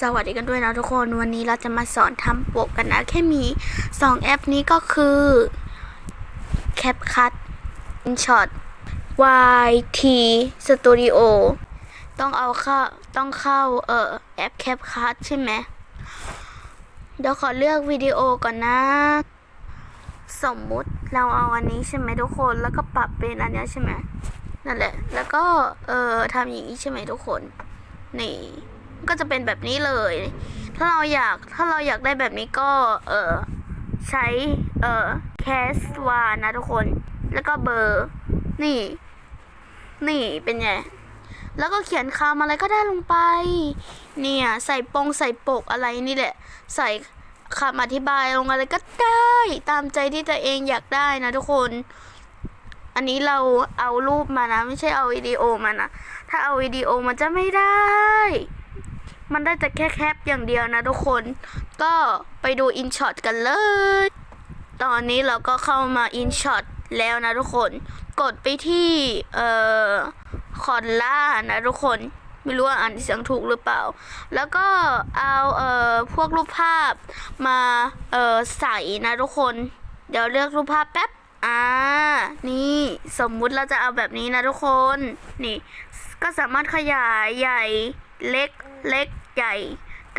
สวัสดีกันด้วยนะทุกคนวันนี้เราจะมาสอนทำปกกันนะ แค่มี 2 แอปนี้ก็คือ CapCut InShot YT Studio ต้องเอาเข้าต้องเข้าเอ่อแอป CapCut ใช่ไหมเดี๋ยวขอเลือกวิดีโอก่อนนะ สมมุติเราเอาอันนี้ใช่ไหมทุกคนแล้วก็ปรับเป็นอันนี้ใช่ไหมนั่นแหละ แล้วก็เอ่อทำอย่างนี้ใช่ไหมทุกคนนี่ ก็จะเป็นแบบนี้เลย ถ้าเราอยากถ้าเราอยากได้แบบนี้ก็เออใช้เออแคสวานะทุกคน แล้วก็เบอร์ นี่ นี่เป็นไง แล้วก็เขียนคำอะไรก็ได้ลงไป เนี่ย ใส่ปงใส่ปกอะไรนี่แหละ ใส่คำอธิบายลงอะไรก็ได้ ตามใจที่ตัวเองอยากได้นะทุกคน อันนี้เราเอารูปมานะ ไม่ใช่เอาวิดีโอมานะ ถ้าเอาวิดีโอมันจะไม่ได้ มันได้แต่แค่แคปอย่างเดียวนะทุกคน ก็ไปดูอินช็อตกันเลย ตอนนี้เราก็เข้ามาอินช็อตแล้วนะทุกคน กดไปที่เอ่อคอนล่านะทุกคน ไม่รู้ว่าอ่านเสียงถูกหรือเปล่า แล้วก็เอาเอ่อพวกรูปภาพมาเอ่อใส่นะทุกคน เดี๋ยวเลือกรูปภาพแป๊บอ่า นี่สมมุติเราจะเอาแบบนี้นะทุกคน นี่ ก็สามารถขยายใหญ่ เล็กเล็กใหญ่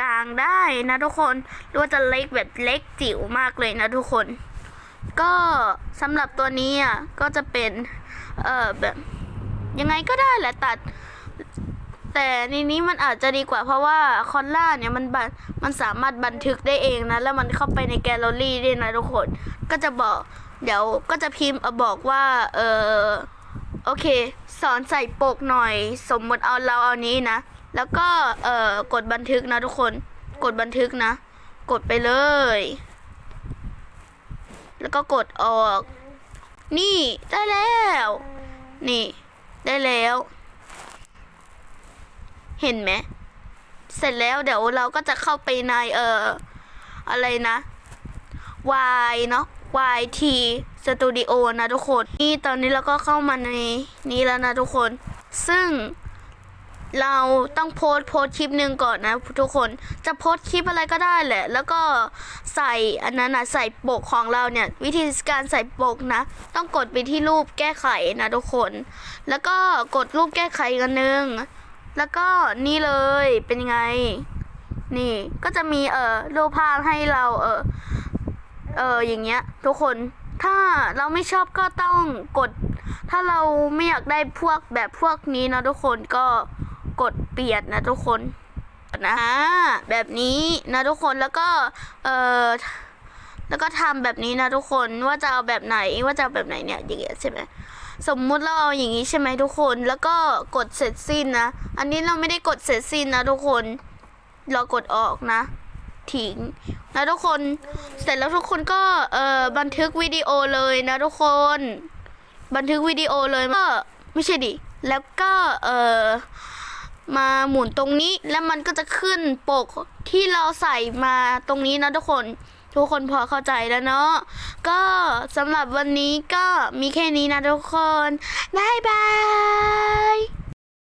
กลางได้นะทุกคนหรือว่าจะเล็กแบบเล็กจิ๋วมากเลยนะทุกคน ก็สำหรับตัวนี้อะก็จะเป็นเออแบบยังไงก็ได้แหละตัด แต่ในนี้มันอาจจะดีกว่าเพราะว่าคอนล่าเนี่ยมันบันมันสามารถบันทึกได้เองนะ แล้วมันเข้าไปในแกลเลอรี่ได้นะทุกคน ก็จะบอกเดี๋ยวก็จะพิมพ์บอกว่าเออโอเค สอนใส่ปกหน่อย สมมติเอาเราเอานี้นะ แล้วก็เอ่อกดบันทึกนะทุกคน กดบันทึกนะ กดไปเลย แล้วก็กดออก นี่ได้แล้ว นี่ ได้แล้ว เห็นไหมเสร็จแล้วเดี๋ยวเราก็จะเข้าไปในเอ่ออะไรนะ Y เนาะ YT Studio นะทุกคน นี่ตอนนี้เราก็เข้ามาในนี้แล้วนะทุกคน ซึ่ง เราต้องโพส์โพส์คลิปหนึ่งก่อนนะทุกคนจะโพส์คลิปอะไรก็ได้แหละ แล้วก็ใส่อันนั้นนะใส่ปกของเราเนี่ย วิธีการใส่ปกนะ ต้องกดไปที่รูปแก้ไขนะทุกคน แล้วก็กดรูปแก้ไขกันหนึ่งแล้วก็นี่เลยเป็นยังไง นี่ก็จะมีเอ่อรูปภาพให้เราเออเอออย่างเงี้ย ทุกคนถ้าเราไม่ชอบก็ต้องกด ถ้าเราไม่อยากได้พวกแบบพวกนี้นะทุกคนก็ กดเปลี่ยนนะทุกคนนะฮะแบบนี้นะทุกคนแล้วก็เออแล้วก็ทำแบบนี้นะทุกคนว่าจะเอาแบบไหนว่าจะเอาแบบไหนเนี่ยอย่างเงี้ยใช่ไหมสมมุติเราเอาอย่างนี้ใช่ไหมทุกคนแล้วก็กดเสร็จสิ้นนะอันนี้เราไม่ได้กดเสร็จสิ้นนะทุกคน เรากดออกนะ ทิ้งนะทุกคนเสร็จแล้วทุกคนก็เอ่อบันทึกวิดีโอเลยนะทุกคน บันทึกวิดีโอเลยก็ไม่ใช่ดิแล้วก็เอ่อ มาหมุนตรงนี้แล้วมันก็จะขึ้นปกที่เราใส่มาตรงนี้นะทุกคน ทุกคนพอเข้าใจแล้วเนาะก็สำหรับวันนี้ก็มีแค่นี้นะทุกคน บ๊ายบาย